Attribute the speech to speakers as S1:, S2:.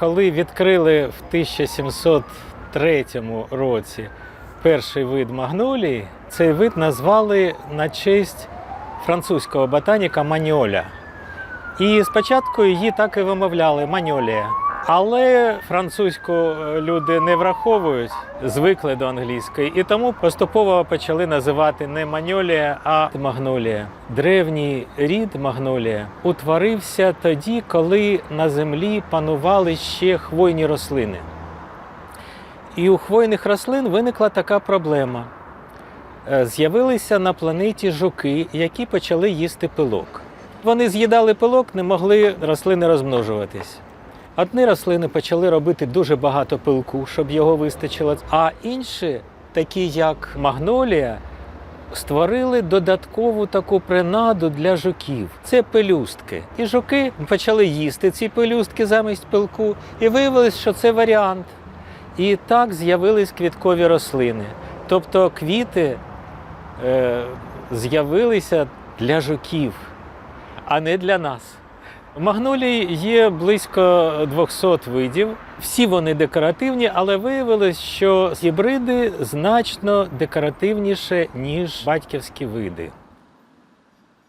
S1: коли відкрили в 1703 році перший вид магнолії, цей вид назвали на честь французького ботаніка Маньоля. І спочатку її так і вимовляли Маньолія. Але французьку е, люди не враховують, звикли до англійської, і тому поступово почали називати не Маньолія, а Магнолія. Древній рід Магнолія утворився тоді, коли на землі панували ще хвойні рослини. І у хвойних рослин виникла така проблема. Е, З'явилися на планеті жуки, які почали їсти пилок. Вони з'їдали пилок, не могли рослини розмножуватись. Одні рослини почали робити дуже багато пилку, щоб його вистачило, а інші, такі як магнолія, створили додаткову таку принаду для жуків. Це пелюстки. І жуки почали їсти ці пелюстки замість пилку, і виявилось, що це варіант. І так з'явились квіткові рослини. Тобто квіти е, з'явилися для жуків, а не для нас. Магнолій є близько 200 видів. Всі вони декоративні, але виявилось, що гібриди значно декоративніше, ніж батьківські види.